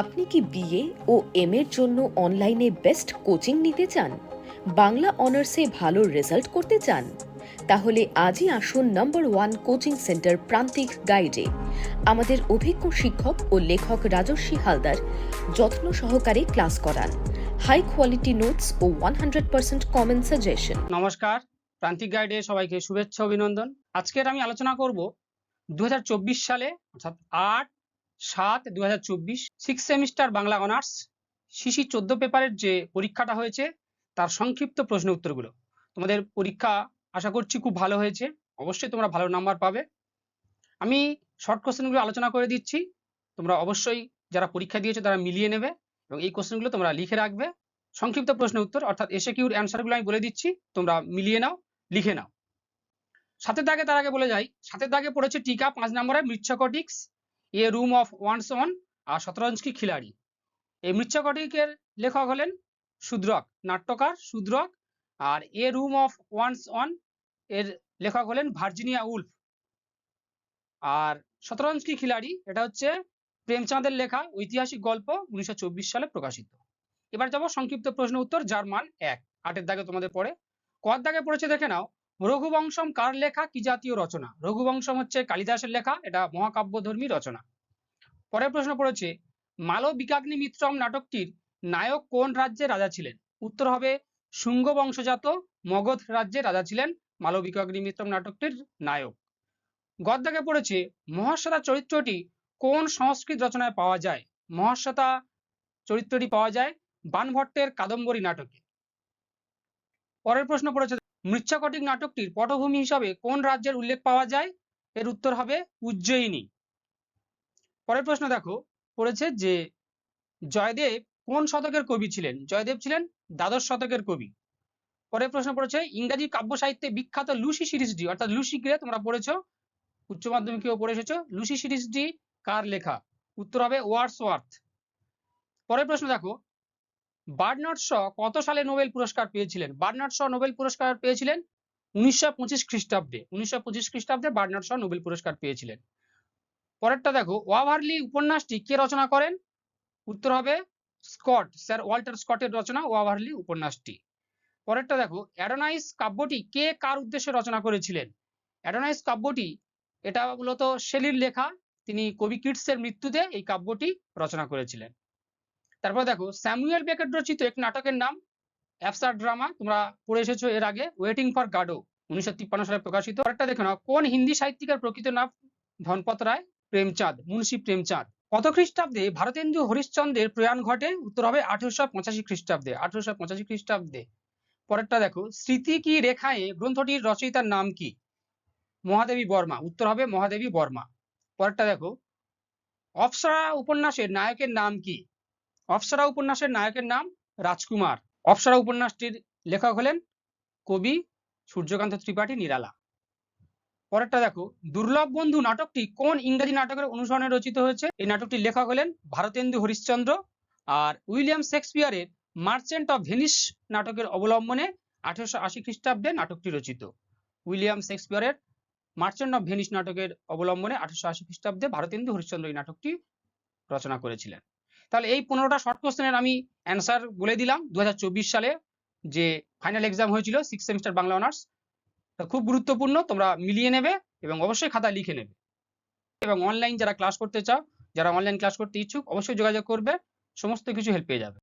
আপনি কি বিএ ও এম এর জন্য অনলাইনে বেস্ট কোচিং নিতে চান? বাংলা অনার্সে ভালো রেজাল্ট করতে চান? তাহলে আজই আসুন নম্বর ওয়ান কোচিং সেন্টার প্রান্তিক গাইডে। আমাদের অভিজ্ঞ শিক্ষক ও লেখক রাজস্বী হালদার যত্ন সহকারে ক্লাস করান। হাই কোয়ালিটি নোটস ও one hundred percent common suggestion. নমস্কার, প্রান্তিক গাইডে সবাইকে শুভেচ্ছা অভিনন্দন। আজকের আমি আলোচনা করব দু হাজার চব্বিশ সালে অর্থাৎ আট সাত দু হাজার চব্বিশ six semester Bangla honours CC চোদ্দ পেপারের যে পরীক্ষাটা হয়েছে, তার সংক্ষিপ্ত প্রশ্ন উত্তরগুলো। তোমাদের পরীক্ষা আশা করছি খুব ভালো হয়েছে। অবশ্যই তোমরা ভালো নাম্বার পাবে। আমি শর্ট কোশ্চেনগুলো আলোচনা করে দিচ্ছি। তোমরা অবশ্যই যারা পরীক্ষা দিয়েছ, তারা মিলিয়ে নেবে এবং এই কোশ্চেনগুলো তোমরা লিখে রাখবে। সংক্ষিপ্ত প্রশ্ন উত্তর, অর্থাৎ এসে কিউর অ্যান্সারগুলো আমি বলে দিচ্ছি। তোমরা মিলিয়ে নাও, লিখে নাও। সাতের দাগে তার আগে বলে যাই। সাতের দাগে পড়েছে টিকা, পাঁচ নম্বরে মৃচ্ছকটিক্স a room of one's own আর শতরঞ্জকি খিলাড়ি। এই মৃচ্ছকটিকের লেখক হলেন শূদ্রক নাট্যকার শূদ্রক আর a room of one's own এর লেখক হলেন ভার্জিনিয়া উলফ। আর শতরঞ্জকি খিলাড়ি, এটা হচ্ছে প্রেমচাঁদের লেখা ঐতিহাসিক গল্প উনিশশো চব্বিশ সালে প্রকাশিত। এবার যাব সংক্ষিপ্ত প্রশ্ন উত্তর, জার্মান এক। আটের দাগে তোমাদের পড়ে। কর দাগে পড়েছে দেখে নাও। রঘুবংশম কার লেখা? কি জাতীয় রচনা? রঘুবংশম হচ্ছে কালিদাসের লেখা, এটা মহাকাব্যধর্মী রচনা। পরের প্রশ্ন পড়েছে, মালবিকাগ্নি মিত্রম নাটকটির নায়ক কোন রাজ্যের রাজা ছিলেন? উত্তর হবে শুঙ্গ বংশজাত মগধ রাজ্যের রাজা ছিলেন মালবিকাগ্নি মিত্রম নাটকটির নায়ক। গদ্দাকে পড়েছে, মহাশ্বেতা চরিত্রটি কোন সংস্কৃত রচনায় পাওয়া যায়? মহাশ্বেতা চরিত্রটি পাওয়া যায় বানভট্টের কাদম্বরী নাটকে। পরের প্রশ্ন পড়েছে মৃচ্ছকটিক নাটকটির পটভূমি হিসাবে কোন রাজ্যের উল্লেখ পাওয়া যায়? এর উত্তর হবে উজ্জয়িনী। পরের প্রশ্ন দেখো, পড়েছে যে জয়দেব কোন শতকের কবি ছিলেন? জয়দেব ছিলেন দ্বাদশ শতকের কবি। পরের প্রশ্ন পড়েছে, ইংরাজি কাব্য সাহিত্যে বিখ্যাত লুসি সিরিজটি, অর্থাৎ লুসি গ্রে, তোমরা পড়েছো, উচ্চ মাধ্যমিকেও পড়ে এসেছ, লুসি সিরিজটি কার লেখা? উত্তর হবে ওয়ার্ডস ওয়ার্থ পরের প্রশ্ন দেখো বার্নার্ড শ কত সালে নোবেল পুরস্কার পেয়েছিলেন? বার্নার্ড শ নোবেল পুরস্কার পেয়েছিলেন উনিশশো পঁচিশ খ্রিস্টাব্দে। উনিশশো পঁচিশ খ্রিস্টাব্দে বার্নার্ড শ নোবেল পুরস্কার পেয়েছিলেন। পরেরটা দেখো, ওয়াভারলি উপন্যাসটি কে রচনা করেন? উত্তর হবে স্কট, স্যার ওয়াল্টার স্কটের রচনা ওয়াভারলি উপন্যাসটি। পরেরটা দেখো, অ্যাডোনাইস কাব্যটি কে কার উদ্দেশ্যে রচনা করেছিলেন? অ্যাডোনাইস কাব্যটি, এটা মূলত শেলির লেখা, তিনি কবি কিটসের মৃত্যুতে এই কাব্যটি রচনা করেছিলেন। তারপর দেখো, স্যামুয়েল বেকেট রচিত এক নাটকের নাম অ্যাপসার ড্রামা, তোমরা পড়ে এসেছ এর আগে ওয়েটিং ফর গাডো উনিশশো তিপ্পান্ন সালে প্রকাশিত। আরেকটা দেখো না কোন হিন্দি সাহিত্যিকের প্রকৃত নাম ধনপত রায়? প্রেমচাঁদ, মুন্সী প্রেমচাঁদ। কত খ্রিস্টাব্দে ভারতেন্দু হরিশ্চন্দ্রের প্রয়াণ ঘটে? উত্তর হবে আঠেরোশো পঁচাশি খ্রিস্টাব্দে, আঠেরোশো পঁচাশি খ্রিস্টাব্দে। পরেরটা দেখো, স্মৃতি কি রেখায় গ্রন্থটির রচয়িতার নাম কি? মহাদেবী বর্মা, উত্তর হবে মহাদেবী বর্মা। পরেরটা দেখো, অপসরা উপন্যাসের নায়কের নাম কি? অপসরা উপন্যাসের নায়কের নাম রাজকুমার। অপসরা উপন্যাসটির লেখক হলেন কবি সূর্যকান্ত ত্রিপাঠী নিরালা। পরেরটা দেখো, দুর্লভ বন্ধু নাটকটি কোন ইংরেজি নাটকের অনুসরণে রচিত হয়েছে? এই নাটকটির লেখক হলেন ভারতেন্দু হরিশ্চন্দ্র আর উইলিয়াম শেক্সপিয়ারের মার্চেন্ট অফ ভেনিস নাটকের অবলম্বনে আঠারোশো আশি খ্রিস্টাব্দে নাটকটি রচিত। উইলিয়াম শেক্সপিয়ারের মার্চেন্ট অফ ভেনিস নাটকের অবলম্বনে আঠারোশো আশি খ্রিস্টাব্দে ভারতেন্দু হরিশ্চন্দ্র এই নাটকটি রচনা করেছিলেন। তাহলে এই পনেরোটা শর্ট কোশ্চেনের আমি অ্যান্সার বলে দিলাম দু হাজার চব্বিশ সালে যে ফাইনাল এক্সাম হয়েছিল সিক্স সেমিস্টার বাংলা অনার্স খুব গুরুত্বপূর্ণ, তোমরা মিলিয়ে নেবে এবং অবশ্যই খাতায় লিখে নেবে। এবং অনলাইন যারা ক্লাস করতে চাও, যারা অনলাইন ক্লাস করতে ইচ্ছুক, অবশ্যই যোগাযোগ করবে, সমস্ত কিছু হেল্প পেয়ে যাবে।